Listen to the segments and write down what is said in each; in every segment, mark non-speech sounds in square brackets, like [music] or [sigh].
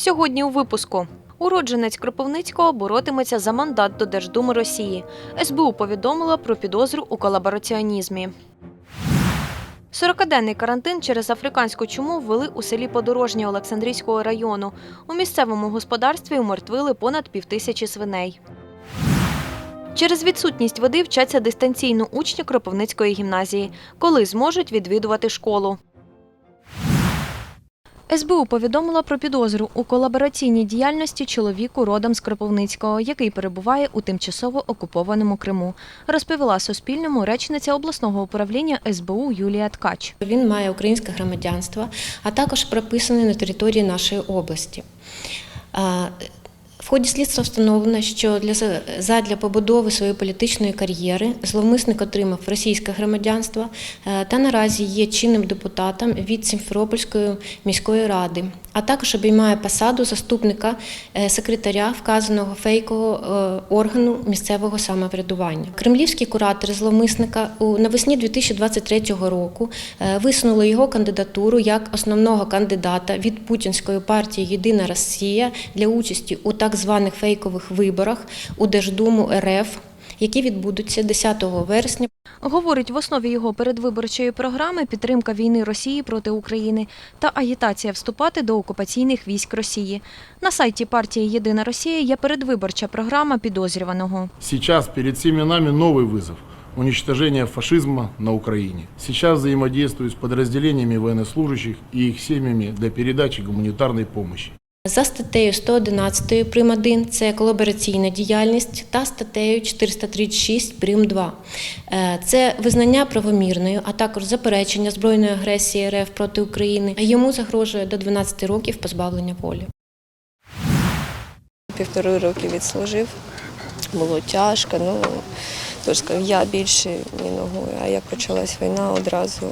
Сьогодні у випуску. Уродженець Кропивницького боротиметься за мандат до Держдуми Росії. СБУ повідомила про підозру у колабораціонізмі. 40-денний карантин через африканську чуму ввели у селі Подорожнє Олександрійського району. У місцевому господарстві умертвили понад півтисячі свиней. Через відсутність води вчаться дистанційно учні Кропивницької гімназії, коли зможуть відвідувати школу. СБУ повідомила про підозру у колабораційній діяльності чоловіку родом з Кропивницького, який перебуває у тимчасово окупованому Криму, розповіла Суспільному речниця обласного управління СБУ Юлія Ткач. Він має українське громадянство, а також прописаний на території нашої області. Ході слідства встановлено, що для задля побудови своєї політичної кар'єри зловмисник отримав російське громадянство е, та наразі є чинним депутатом від Сімферопольської міської ради, а також обіймає посаду заступника е, секретаря вказаного фейкового е, органу місцевого самоврядування. Кремлівські куратори зловмисника навесні 2023 року висунули його кандидатуру як основного кандидата від путінської партії Єдина Росія для участі у так званих фейкових виборах у Держдуму РФ, які відбудуться 10 вересня. Говорить, в основі його передвиборчої програми підтримка війни Росії проти України та агітація вступати до окупаційних військ Росії. На сайті партії Єдина Росія є передвиборча програма підозрюваного. Сейчас перед всеми нами новый вызов – уничтожение фашизма на Украине. Сейчас взаимодействую с подразделениями военнослужащих и их семьями для передачи гуманитарной помощи. За статтею 111 прим. 1 – це колабораційна діяльність та статтею 436 прим. 2 Е, – це визнання правомірною, а також заперечення збройної агресії РФ проти України. Йому загрожує до 12 років позбавлення волі. Півтори роки відслужив, було тяжко. Ну, тож я більше ні ногою. А як почалась війна, одразу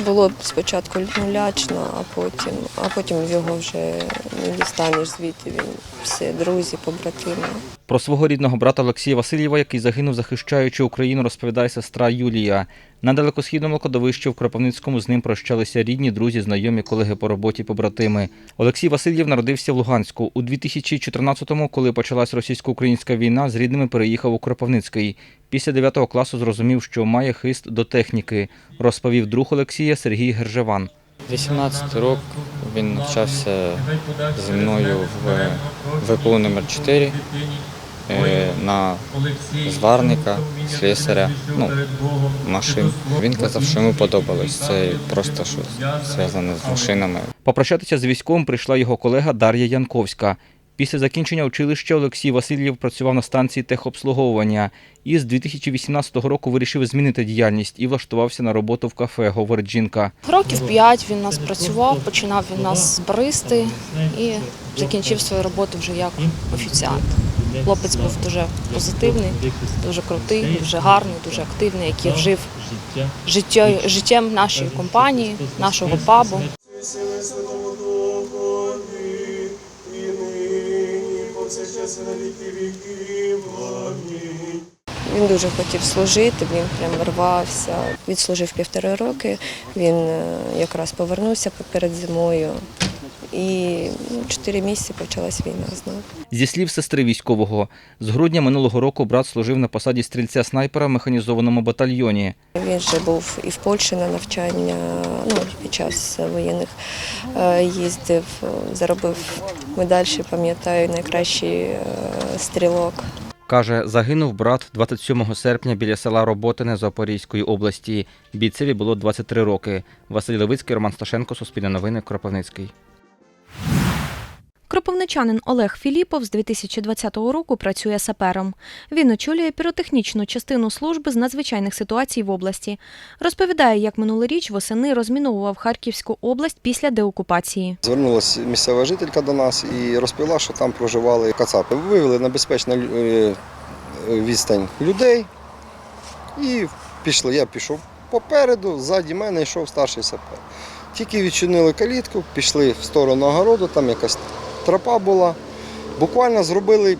було спочатку нулячно, а потім, а потім його вже не дістанеш звідти. Він всі друзі, побратими. Про свого рідного брата Олексія Васильєва, який загинув, захищаючи Україну, розповідає сестра Юлія. На далекосхідному кладовищі в Кропивницькому з ним прощалися рідні, друзі, знайомі, колеги по роботі, побратими. Олексій Васильєв народився в Луганську. У 2014-му, коли почалась російсько-українська війна, з рідними переїхав у Кропивницький. Після 9 класу зрозумів, що має хист до техніки, розповів друг Олексія Сергій Гержеван. 18 років він навчався зі мною в ВПУ номер 4 е, на зварника, слесаря, ну, машин. Він казав, що йому подобалось. Це просто щось зв'язане з машинами. Попрощатися з військовим прийшла його колега Дар'я Янковська. Після закінчення училища Олексій Васильєв працював на станції техобслуговування і з 2018 року вирішив змінити діяльність і влаштувався на роботу в кафе, говорить жінка. Років п'ять він нас працював, починав він нас з баристи і закінчив свою роботу вже як офіціант. Хлопець був дуже позитивний, дуже крутий, дуже гарний, дуже активний, який жив життя, життям нашої компанії, нашого пабу. Він дуже хотів служити, він прям рвався. Відслужив півтори роки. Він е, якраз повернувся перед зимою. І ну, чотири місяці почалась війна знову. Зі слів сестри військового, з грудня минулого року брат служив на посаді стрільця-снайпера в механізованому батальйоні. Він вже був і в Польщі на навчання, ну, під час воєнних е, їздив, заробив медаль, пам'ятаю, найкращий е, стрілок. Каже, загинув брат 27 серпня біля села Роботине Запорізької області. Бійцеві було 23 роки. Василь Левицький, Роман Сташенко, Суспільне новини, Кропивницький. Кропивничанин Олег Філіпов з 2020 року працює сапером. Він очолює піротехнічну частину служби з надзвичайних ситуацій в області. Розповідає, як минулоріч восени розміновував Харківську область після деокупації. Звернулася місцева жителька до нас і розповіла, що там проживали кацапи. Вивели на безпечну е, відстань людей і пішли. Я пішов попереду, ззаді мене йшов старший сапер. Тільки відчинили калітку, пішли в сторону огороду, там якась тропа була. Буквально зробили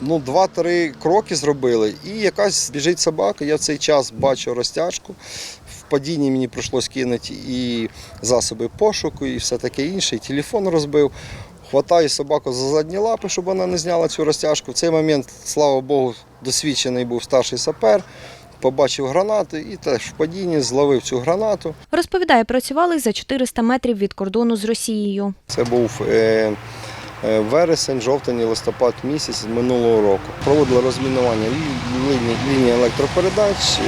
ну, два-три кроки зробили, і якась біжить собака. Я в цей час бачу розтяжку. В падінні мені прийшлось кинути і засоби пошуку, і все таке інше, і телефон розбив. Хватаю собаку за задні лапи, щоб вона не зняла цю розтяжку. В цей момент, слава Богу, досвідчений був старший сапер, побачив гранату і теж в падінні зловив цю гранату. Розповідає, працювали за 400 метрів від кордону з Росією. Це був е, вересень, жовтень, листопад місяць минулого року. Проводили розмінування лі- лінії, лінії електропередач, е,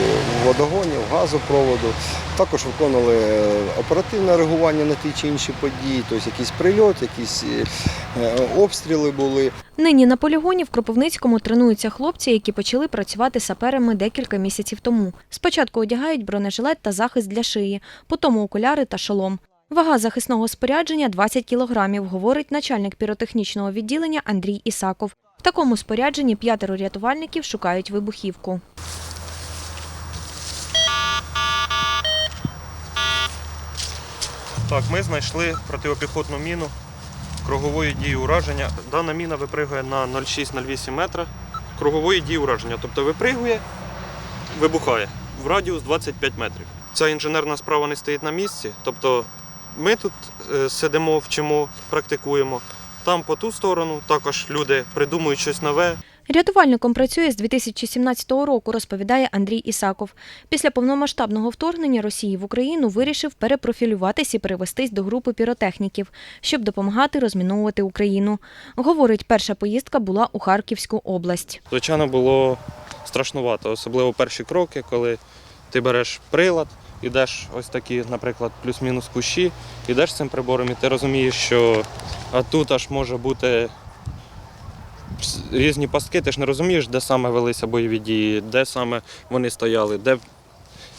водогонів, газопроводу. Також виконували е, оперативне реагування на ті чи інші події, тобто якийсь прильот, якісь е, е, обстріли були. Нині на полігоні в Кропивницькому тренуються хлопці, які почали працювати саперами декілька місяців тому. Спочатку одягають бронежилет та захист для шиї, потім окуляри та шолом. Вага захисного спорядження 20 кілограмів, говорить начальник піротехнічного відділення Андрій Ісаков. В такому спорядженні п'ятеро рятувальників шукають вибухівку. Так, ми знайшли протипіхотну міну кругової дії ураження. Дана міна випригує на 0,6-0,8 метра кругової дії ураження. Тобто випригує, вибухає в радіус 25 метрів. Ця інженерна справа не стоїть на місці. Тобто ми тут е, сидимо, вчимо, практикуємо. Там по ту сторону також люди придумують щось нове, Рятувальником працює з 2017 року, розповідає Андрій Ісаков. Після повномасштабного вторгнення Росії в Україну вирішив перепрофілюватись і перевестись до групи піротехніків, щоб допомагати розміновувати Україну. Говорить, перша поїздка була у Харківську область. Звичайно, було страшнувато, особливо перші кроки, коли ти береш прилад, ідеш ось такі, наприклад, плюс-мінус кущі, ідеш з цим прибором, і ти розумієш, що а тут аж може бути різні пастки, ти ж не розумієш, де саме велися бойові дії, де саме вони стояли, де.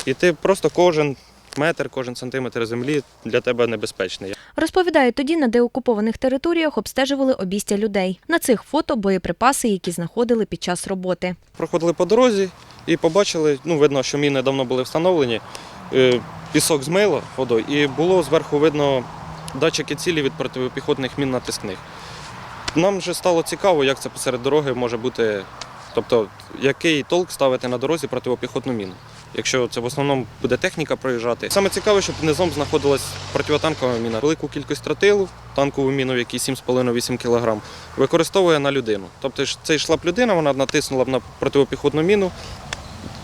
І ти просто кожен метр, кожен сантиметр землі для тебе небезпечний. Розповідає, тоді на деокупованих територіях обстежували обістя людей. На цих фото боєприпаси, які знаходили під час роботи. проходили по дорозі і побачили, ну видно, що міни давно були встановлені. Е, Пісок змило водою, і було зверху видно датчики цілі від протипіхотних мін натискних. Нам вже стало цікаво, як це посеред дороги може бути, тобто який толк ставити на дорозі протипіхотну міну. Якщо це в основному буде техніка проїжджати. Саме цікаве, щоб низом знаходилась протитанкова міна. Велику кількість тротилу, танкову міну, якій 7,5-8 кг, використовує на людину. Тобто це йшла б людина, вона натиснула б на протипіхотну міну,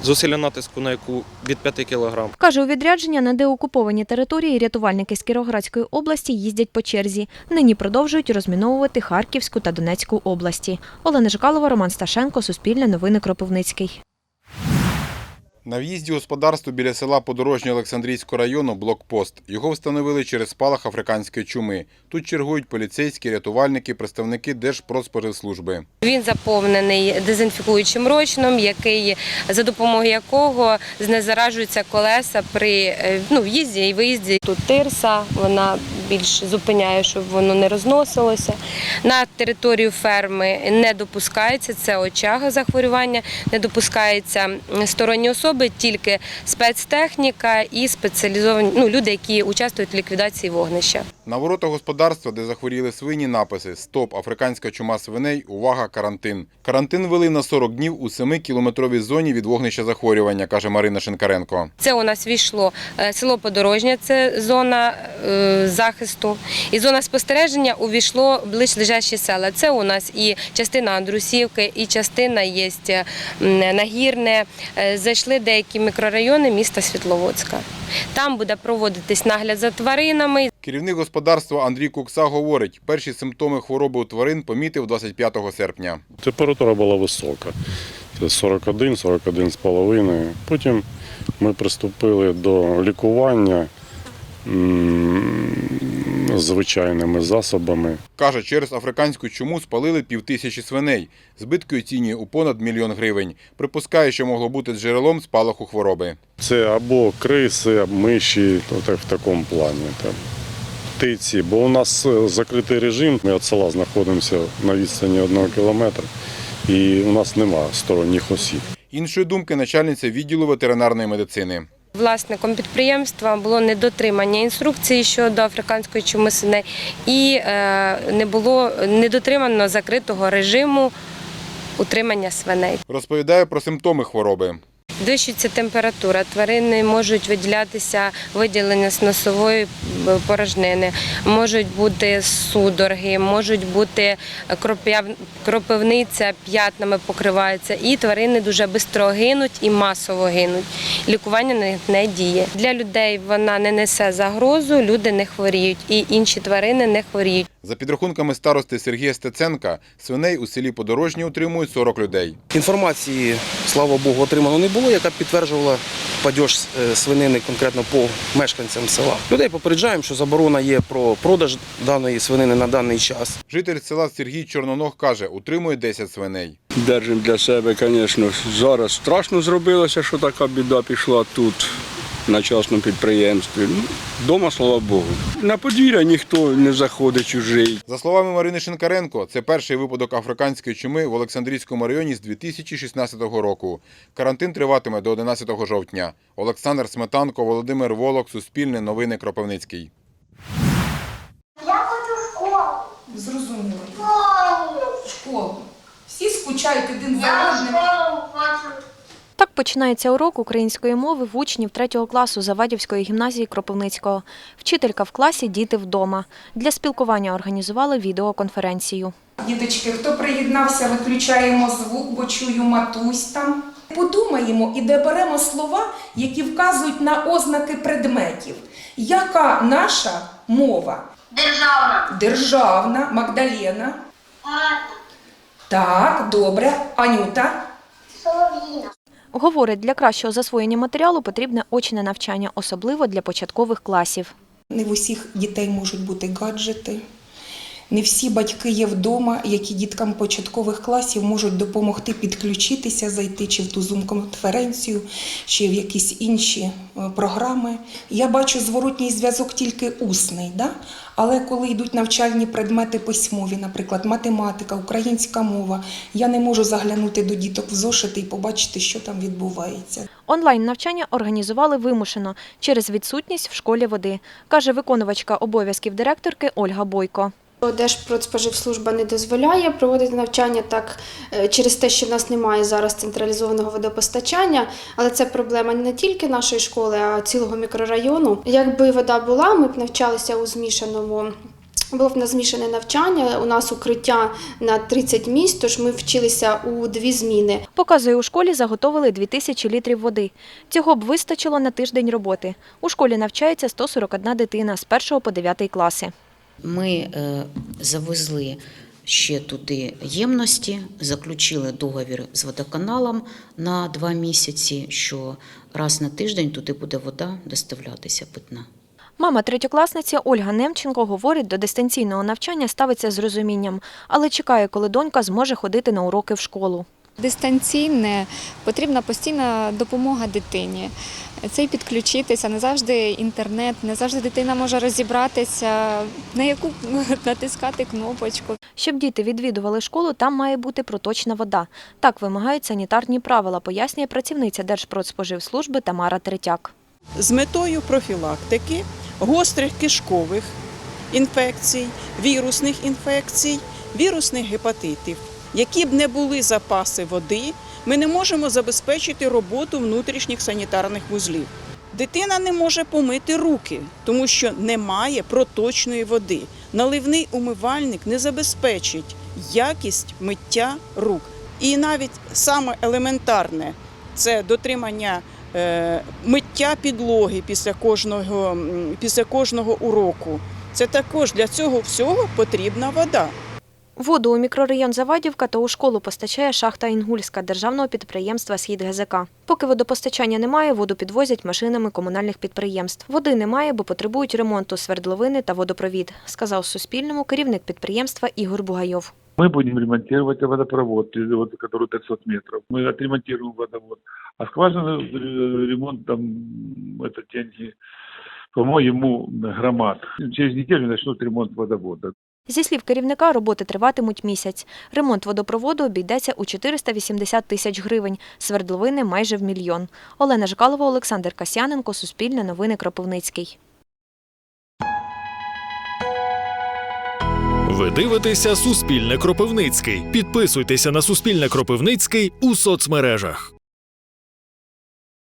зусилля натиску на яку від 5 кг. Каже, у відрядження на деокуповані території рятувальники з Кіровоградської області їздять по черзі. Нині продовжують розміновувати Харківську та Донецьку області. Олена Жикалова, Роман Сташенко, Суспільне новини Кропивницький. На в'їзді господарству біля села Подорожнє Олександрійського району блокпост. Його встановили через спалах африканської чуми. Тут чергують поліцейські, рятувальники, представники Держпродспоживслужби. Він заповнений дезінфікуючим розчином, який за допомогою якого знезаражуються колеса при е, ну, в'їзді і виїзді. Тут тирса, вона більш зупиняє, щоб воно не розносилося. На територію ферми не допускається це очага захворювання, не допускаються сторонні особи, тільки спецтехніка і спеціалізовані ну, люди, які участвують в ліквідації вогнища. На воротах господарства, де захворіли свині, написи «Стоп! Африканська чума свиней. Увага! Карантин». Карантин вели на 40 днів у 7-кілометровій зоні від вогнища захворювання, каже Марина Шинкаренко. Це у нас війшло е, село Подорожня, це зона е, захисту. І зона спостереження увійшло ближчі села. Це у нас і частина Андрусівки, і частина є е, Нагірне. Зайшли деякі мікрорайони міста Світловодська. Там буде проводитись нагляд за тваринами. Керівник господарства Андрій Кукса говорить, перші симптоми хвороби у тварин помітив 25 серпня. Температура була висока. Це 41, 41,5. Потім ми приступили до лікування звичайними засобами. Каже, через африканську чуму спалили півтисячі свиней. Збитки оцінює у понад мільйон гривень. Припускає, що могло бути джерелом спалаху хвороби. Це або криси, або миші, в такому плані. Птиці, бо у нас е, закритий режим. Ми від села знаходимося на відстані одного кілометра, і у нас немає сторонніх осіб. Іншої думки начальниця відділу ветеринарної медицини. Власником підприємства було недотримання інструкції щодо африканської чуми свиней і е, не було недотримано закритого режиму утримання свиней. Розповідає про симптоми хвороби. Підвищується температура, тварини можуть виділятися виділення з носової е, порожнини, можуть бути судороги, можуть бути кроп'яв- кропивниця п'ятнами покривається, і тварини дуже швидко гинуть і масово гинуть. Лікування на не діє. Для людей вона не несе загрозу, люди не хворіють, і інші тварини не хворіють. За підрахунками старости Сергія Стеценка, свиней у селі Подорожні утримують 40 людей. Інформації, слава Богу, отримано не було, яка підтверджувала падеж е, свинини конкретно по мешканцям села. Людей попереджаємо, що заборона є про продаж даної свинини на даний час. Житель села Сергій Чорноног каже, утримує 10 свиней. Держимо для себе, звісно. Зараз страшно зробилося, що така біда пішла тут, на частному підприємстві. Ну, Дома, слава Богу. На подвір'я ніхто не заходить чужий. За словами Марини Шинкаренко, це перший випадок африканської чуми в Олександрійському районі з 2016 року. Карантин триватиме до 11 жовтня. Олександр Сметанко, Володимир Волок, Суспільне новини Кропивницький. Я хочу в школу. Зрозуміло. В школу. Всі скучають один за Я в одним. школу хочу. Так починається урок української мови в учнів 3 класу Завадівської гімназії Кропивницького. Вчителька в класі, діти вдома. Для спілкування організували відеоконференцію. Діточки, хто приєднався, виключаємо звук, бо чую матусь там. Подумаємо і доберемо слова, які вказують на ознаки предметів. Яка наша мова? Державна. Державна, Магдалена. Так, добре. Анюта. Солов'їна. Говорить, для кращого засвоєння матеріалу потрібне очне навчання, особливо для початкових класів. Не в усіх дітей можуть бути гаджети. Не всі батьки є вдома, які діткам початкових класів можуть допомогти підключитися, зайти чи в ту зум-конференцію, чи в якісь інші е, програми. Я бачу зворотній зв'язок тільки усний, да? але коли йдуть навчальні предмети письмові, наприклад, математика, українська мова, я не можу заглянути до діток в зошити і побачити, що там відбувається. Онлайн навчання організували вимушено через відсутність в школі води, каже виконувачка обов'язків директорки Ольга Бойко. Держпродспоживслужба не дозволяє проводити навчання так е, через те, що в нас немає зараз централізованого водопостачання, але це проблема не тільки нашої школи, а цілого мікрорайону. Якби вода була, ми б навчалися у змішаному. Було б на змішане навчання. У нас укриття на 30 місць, тож ми вчилися у дві зміни. Показує, у школі заготовили 2000 літрів води. Цього б вистачило на тиждень роботи. У школі навчається 141 дитина з 1 по 9 класи. Ми е, завезли ще туди ємності, заключили договір з водоканалом на два місяці, що раз на тиждень туди буде вода доставлятися питна. Мама третьокласниці Ольга Немченко говорить, до дистанційного навчання ставиться з розумінням, але чекає, коли донька зможе ходити на уроки в школу. Дистанційне потрібна постійна допомога дитині. Це й підключитися, не завжди інтернет, не завжди дитина може розібратися, на яку [laughs] натискати кнопочку. Щоб діти відвідували школу, там має бути проточна вода. Так вимагають санітарні правила, пояснює працівниця Держпродспоживслужби Тамара Третяк. з метою профілактики гострих кишкових інфекцій, вірусних інфекцій, вірусних гепатитів. Які б не були запаси води, ми не можемо забезпечити роботу внутрішніх санітарних вузлів. Дитина не може помити руки, тому що немає проточної води. Наливний умивальник не забезпечить якість миття рук. І навіть саме елементарне це дотримання е, миття підлоги після кожного, після кожного уроку. Це також для цього всього потрібна вода. Воду у мікрорайон Завадівка та у школу постачає шахта Інгульська державного підприємства Схід ГЗК. Поки водопостачання немає, воду підвозять машинами комунальних підприємств. Води немає, бо потребують ремонту свердловини та водопровід, сказав Суспільному керівник підприємства Ігор Бугайов. Мы будем ремонтировать водопровод, вот, который 500 метров. Мы отремонтируем водовод. А скважина э, ремонт там это деньги, по-моему, ему громад. Через неделю начнут ремонт водовода. Зі слів керівника, роботи триватимуть місяць. Ремонт водопроводу обійдеться у 480 тисяч гривень, свердловини майже в мільйон. Олена Жкалова, Олександр Касяненко, Суспільне новини Кропивницький. Ви дивитеся Суспільне Кропивницький. Підписуйтеся на Суспільне Кропивницький у соцмережах.